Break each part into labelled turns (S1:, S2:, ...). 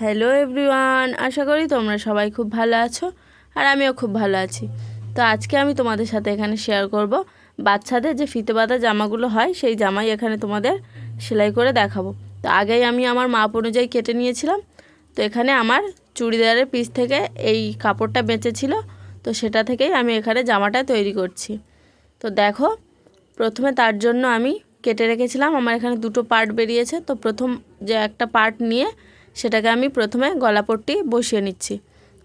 S1: Hello everyone আশা করি তোমরা সবাই খুব ভালো আছো আর আমিও খুব ভালো আছি। তো আজকে আমি তোমাদের সাথে এখানে শেয়ার করব বাচ্চাদের যে ফিতে বাঁধা জামাগুলো হয়, সেই জামাই এখানে তোমাদের সেলাই করে দেখাবো। তো আগেই আমি আমার মাপ অনুযায়ী কেটে নিয়েছিলাম। তো এখানে আমার চুড়িদারের পিস থেকে এই কাপড়টা বেঁচেছিল। তো সেটা থেকেই আমি এখানে জামাটা তৈরি করছি। তো দেখো, প্রথমে তার জন্য আমি কেটে রেখেছিলাম। আমার এখানে দুটো পার্ট বেরিয়েছে। তো প্রথম যে একটা পার্ট নিয়ে সেটাকে আমি প্রথমে গলাপট্টি বসিয়ে নিচ্ছি।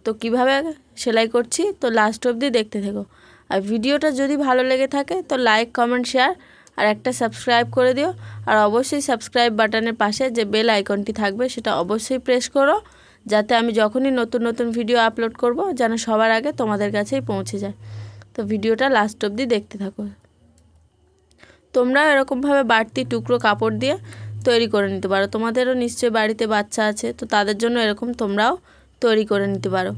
S1: তো কীভাবে সেলাই করছি? তো লাস্ট অবধি দেখতে থেকো। আর ভিডিওটা যদি ভালো লেগে থাকে, তো লাইক কমেন্ট শেয়ার আর একটা সাবস্ক্রাইব করে দিও। আর অবশ্যই সাবস্ক্রাইব বাটনের পাশে যে বেল আইকনটি থাকবে, সেটা অবশ্যই প্রেস করো। যাতে আমি যখনই নতুন নতুন ভিডিও আপলোড করব, যেন সবার আগে তোমাদের কাছেই পৌঁছে যায়। তো ভিডিওটা লাস্ট অবধি দেখতে থাকো। তোমরা এরকমভাবে বাড়তি টুকরো কাপড় দিয়ে তৈরি করে নিতে পারো। তোমাদেরও নিশ্চয়ই বাড়িতে বাচ্চা আছে, তো তাদের জন্য এরকম তোমরাও তৈরি করে নিতে পারো।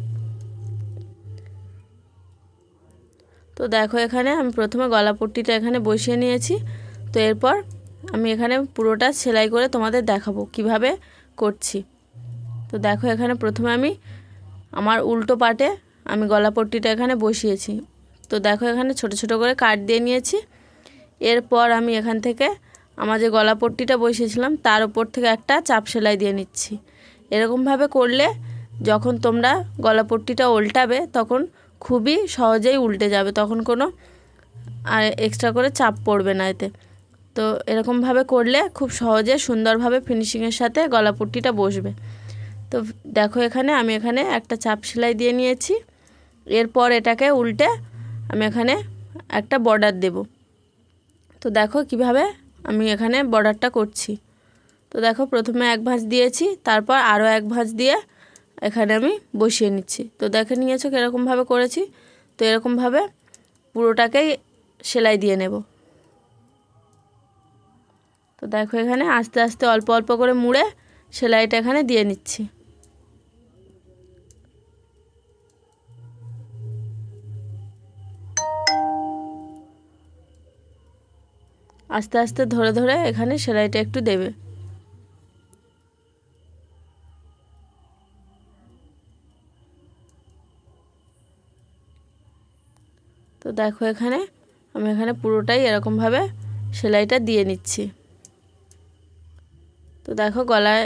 S1: তো দেখো এখানে আমি প্রথমে গলা পট্টিটা এখানে বসিয়ে নিয়েছি। তো এরপর আমি এখানে পুরোটা সেলাই করে তোমাদের দেখাবো কীভাবে করছি। তো দেখো এখানে প্রথমে আমি আমার উল্টো পাটে আমি গলা পট্টিটা এখানে বসিয়েছি। তো দেখো এখানে ছোট ছোট করে কাট দিয়ে নিয়েছি। এরপর আমি এখান থেকে আমার যে গলা পট্টিটা বসিয়েছিলাম, তার উপর থেকে একটা চাপ সেলাই দিয়ে নিচ্ছি। এরকমভাবে করলে যখন তোমরা গলা পট্টিটা উল্টাবে, তখন খুবই সহজেই উল্টে যাবে, তখন কোনো আর এক্সট্রা করে চাপ পড়বে না এতে। তো এরকমভাবে করলে খুব সহজে সুন্দরভাবে ফিনিশিংয়ের সাথে গলা পট্টিটা বসবে। তো দেখো এখানে, আমি এখানে একটা চাপ সেলাই দিয়ে নিয়েছি। এরপর এটাকে উল্টে আমি এখানে একটা বর্ডার দেব। তো দেখো কীভাবে আমি এখানে বর্ডারটা করছি। তো দেখো প্রথমে এক ভাঁজ দিয়েছি, তারপর আরও এক ভাঁজ দিয়ে এখানে আমি বসিয়ে নিচ্ছি। তো দেখে নিয়েছো কীরকমভাবে করেছি? তো এরকমভাবে পুরোটাকেই সেলাই দিয়ে নেব। তো দেখো এখানে আস্তে আস্তে অল্প অল্প করে মুড়ে সেলাইটা এখানে দিয়ে নিচ্ছি। আস্তে আস্তে ধরে ধরে এখানে সেলাইটা একটু দেবে। তো দেখো এখানে, আমি এখানে পুরোটাই এরকমভাবে সেলাইটা দিয়ে নিচ্ছি। তো দেখো গলায়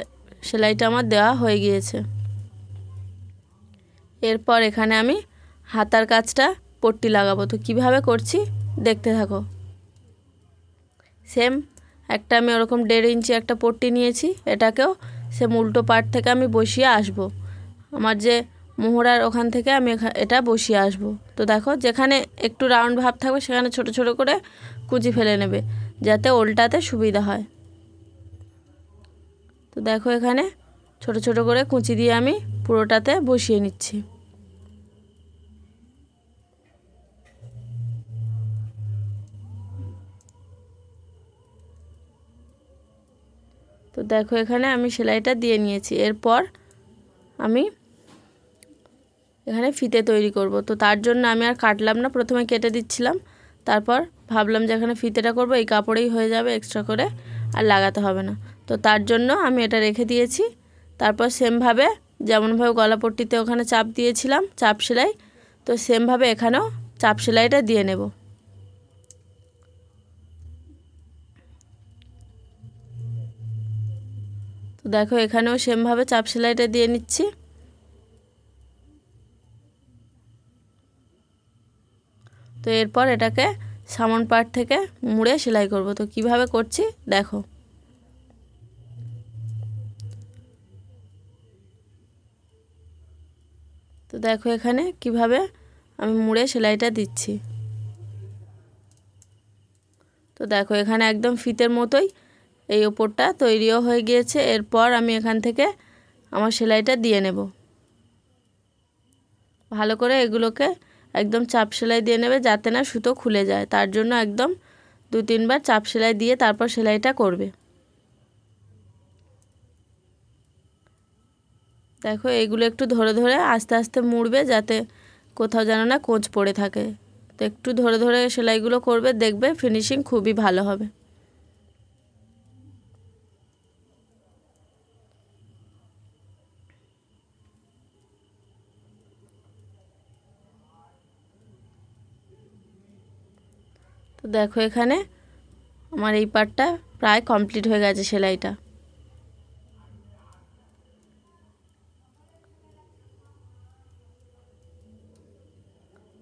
S1: সেলাইটা আমার দেওয়া হয়ে গিয়েছে। এরপর এখানে আমি হাতার কাজটা পট্টি লাগাবো। তো কীভাবে করছি দেখতে থাকো। সেম। একটা আমি ওরকম দেড় ইঞ্চি একটা পট্টি নিয়েছি, এটাকেও সেম উল্টো পাট থেকে আমি বসিয়ে আসব। আমার যে মোহরার ওখান থেকে আমি এটা বসিয়ে আসব। তো দেখো, যেখানে একটু রাউন্ড ভাব থাকবে, সেখানে ছোট ছোট করে কুচি ফেলে নেবে, যাতে ওল্টাতে সুবিধা হয়। তো দেখো এখানে ছোট ছোট করে কুচি দিয়ে আমি পুরোটাতে বসিয়ে নিচ্ছি। তো দেখো এখানে আমি সেলাইটা দিয়ে নিয়েছি। এরপর আমি এখানে ফিতে তৈরি করব। তো তার জন্য আমি আর কাটলাম না, প্রথমে কেটে দিচ্ছিলাম। তারপর ভাবলাম যে এখানে ফিতেটা করব, এই কাপড়েই হয়ে যাবে এক্সট্রা করে, আর লাগাতে হবে না। তো তার জন্য আমি এটা রেখে দিয়েছি। তারপর সেমভাবে যেমনভাবে গলাপট্টিতে ওখানে চাপ দিয়েছিলাম, চাপ সেলাই, তো সেমভাবে এখানেও চাপ সেলাইটা দিয়ে নেব। দেখো, এখানেও সেমভাবে চাপ সেলাইটা দিয়ে নিচ্ছি। তো এরপর এটাকে সামন পার্ট থেকে মুড়ে সেলাই করব। তো কীভাবে করছি, দেখো। তো দেখো এখানে কীভাবে আমি মুড়ে সেলাইটা দিচ্ছি। তো দেখো, এখানে একদম ফিতের মতোই এই ওপরটা তৈরিও হয়ে গিয়েছে। এরপর আমি এখান থেকে আমার সেলাইটা দিয়ে নেব। ভালো করে এগুলোকে একদম চাপ সেলাই দিয়ে নেবে যাতে না সুতো খুলে যায়। তার জন্য একদম দু তিনবার চাপ সেলাই দিয়ে তারপর সেলাইটা করবে। দেখো এগুলো একটু ধরে ধরে আস্তে আস্তে মুড়বে যাতে কোথাও যেন না কোঁচ পড়ে থাকে। তো একটু ধরে ধরে সেলাইগুলো করবে, দেখবে ফিনিশিং খুবই ভালো হবে। দেখো এখানে আমার এই পার্টটা প্রায় কমপ্লিট হয়ে গেছে সেলাইটা।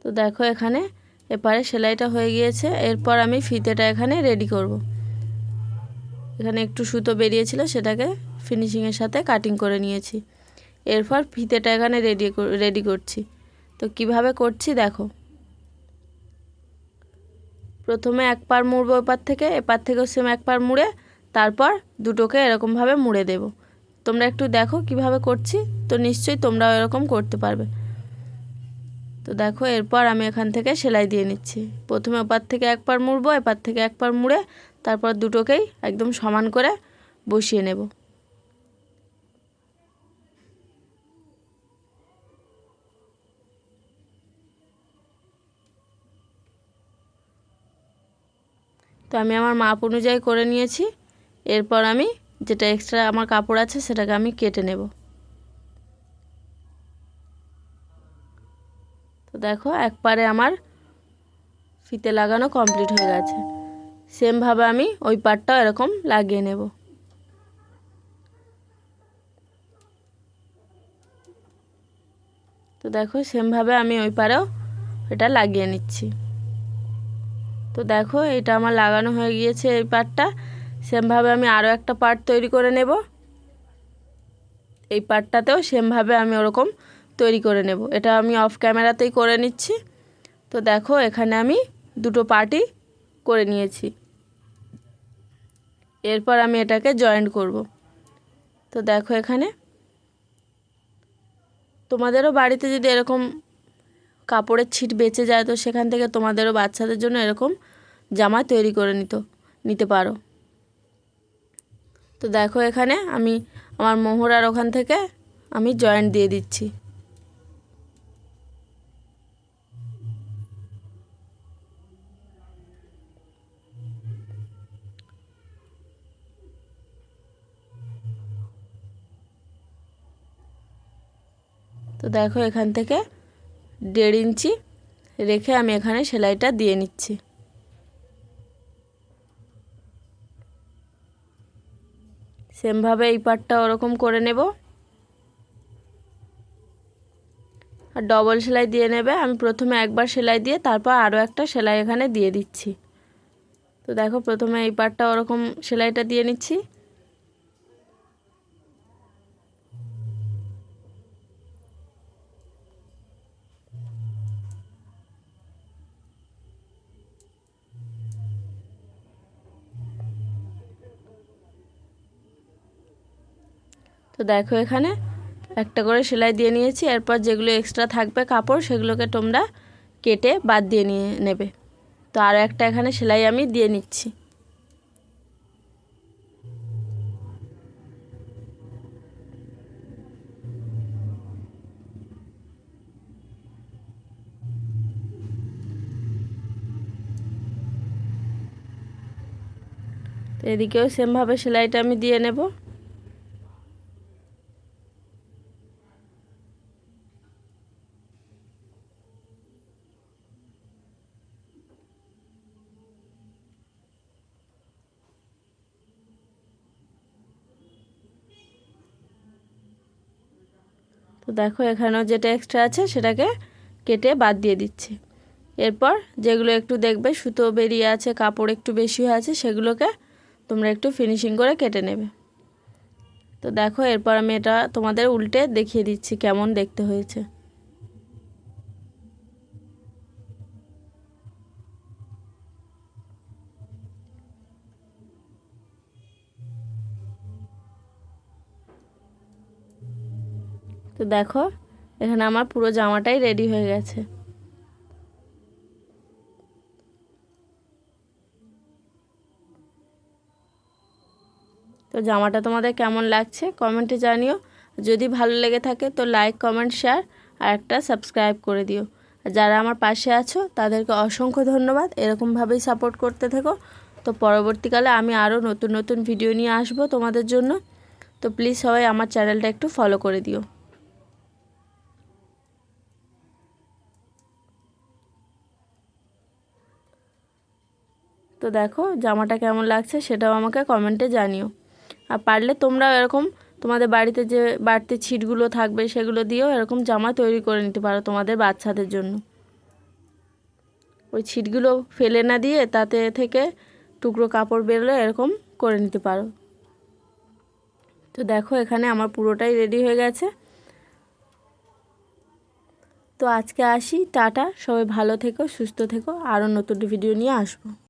S1: তো দেখো এখানে এপারে সেলাইটা হয়ে গিয়েছে, এরপর আমি ফিতেটা এখানে রেডি করব। এখানে একটু সুতো বেরিয়েছিল, সেটাকে ফিনিশিংয়ের সাথে কাটিং করে নিয়েছি। এরপর ফিতেটা এখানে রেডি রেডি করছি। তো কীভাবে করছি দেখো। প্রথমে এক পার মুড়বো এপার থেকে, এপার থেকেও সেম এক পার মুড়ে, তারপর দুটোকে এরকমভাবে মুড়ে দেব। তোমরা একটু দেখো কীভাবে করছি, তো নিশ্চয়ই তোমরাও এরকম করতে পারবে। তো দেখো, এরপর আমি এখান থেকে সেলাই দিয়ে নিচ্ছি। প্রথমে ওপার থেকে এক পার মুড়বো, এপার থেকে এক পার মুড়ে, তারপর দুটোকেই একদম সমান করে বসিয়ে নেব। তো আমি আমার মাপ অনুযায়ী করে নিয়েছি। এরপর আমি যেটা এক্সট্রা আমার কাপড় আছে সেটাকে আমি কেটে নেব। তো দেখো, একবারে আমার ফিতে লাগানো কমপ্লিট হয়ে গেছে। সেমভাবে আমি ওই পাটটাও এরকম লাগিয়ে নেব। তো দেখো সেমভাবে আমি ওই পারেও এটা লাগিয়ে নিচ্ছি। তো দেখো, এটা আমার লাগানো হয়ে গিয়েছে এই পার্টটা সেমভাবে আমি আরও একটা পার্ট তৈরি করে নেব। এই পার্টটাতেও সেমভাবে আমি ওরকম তৈরি করে নেব। এটা আমি অফ ক্যামেরাতেই করে নিচ্ছি। তো দেখো, এখানে আমি দুটো পার্টি করে নিয়েছি। এরপর আমি এটাকে জয়েন্ট করব। তো দেখো এখানে। তোমাদেরও বাড়িতে যদি এরকম কাপড়ের ছিট বেঁচে যায়, তো সেখান থেকে তোমাদেরও বাচ্চাদের জন্য এরকম জামা তৈরি করে নিত, নিতে পারো। তো দেখো এখানে আমি আমার মোহরার ওখান থেকে আমি জয়েন্ট দিয়ে দিচ্ছি। তো দেখো এখান থেকে দেড় ইঞ্চি রেখে আমি এখানে সেলাইটা দিয়ে নিচ্ছি। সেমভাবে এই পাটটা ওরকম করে নেব। আর ডবল সেলাই দিয়ে নেবে। আমি প্রথমে একবার সেলাই দিয়ে তারপর আরও একটা সেলাই এখানে দিয়ে দিচ্ছি। তো দেখো, প্রথমে এই পাটটা ওরকম সেলাইটা দিয়ে নিচ্ছি। তো দেখো এখানে একটা করে সেলাই দিয়ে নিয়েছি। এরপর যেগুলো এক্সট্রা থাকবে কাপড়, সেগুলোকে তোমরা কেটে বাদ দিয়ে নিয়ে নেবে। তো আরও একটা এখানে সেলাই আমি দিয়ে নিচ্ছি। তো এদিকেও সেমভাবে সেলাইটা আমি দিয়ে নেব। তো দেখো এখানেও যেটা এক্সট্রা আছে সেটাকে কেটে বাদ দিয়ে দিচ্ছি। এরপর যেগুলো একটু দেখবে, সুতো বেরিয়ে আছে, কাপড় একটু বেশি হয়ে আছে, সেগুলোকে তোমরা একটু ফিনিশিং করে কেটে নেবে। তো দেখো এরপর আমি এটা তোমাদের উল্টে দেখিয়ে দিচ্ছি কেমন দেখতে হয়েছে। তো দেখো, এখানে আমার পুরো জামাটাই রেডি হয়ে গেছে। তো জামাটা তোমাদের কেমন লাগছে কমেন্টে জানিও। যদি ভালো লেগে থাকে তো লাইক কমেন্ট শেয়ার আর একটা সাবস্ক্রাইব করে দিও। যারা আমার পাশে আছো, তাদেরকে অসংখ্য ধন্যবাদ। এরকমভাবেই সাপোর্ট করতে থেকো। তো পরবর্তীকালে আমি আরও নতুন নতুন ভিডিও নিয়ে আসব তোমাদের জন্য। তো প্লিজ সবাই আমার চ্যানেলটা একটু ফলো করে দিও। তো দেখো জামাটা কেমন লাগছে সেটাও আমাকে কমেন্টে জানিও। আর পারলে তোমরাও এরকম তোমাদের বাড়িতে যে বাড়তি ছিটগুলো থাকবে সেগুলো দিয়েও এরকম জামা তৈরি করে নিতে পারো তোমাদের বাচ্চাদের জন্য। ওই ছিটগুলো ফেলে না দিয়ে তাতে থেকে টুকরো কাপড় বেরোলে এরকম করে নিতে পারো। তো দেখো এখানে আমার পুরোটাই রেডি হয়ে গেছে। তো আজকে আসি, টাটা, সবাই ভালো থেকো, সুস্থ থেকো, আরও নতুন ভিডিও নিয়ে আসব।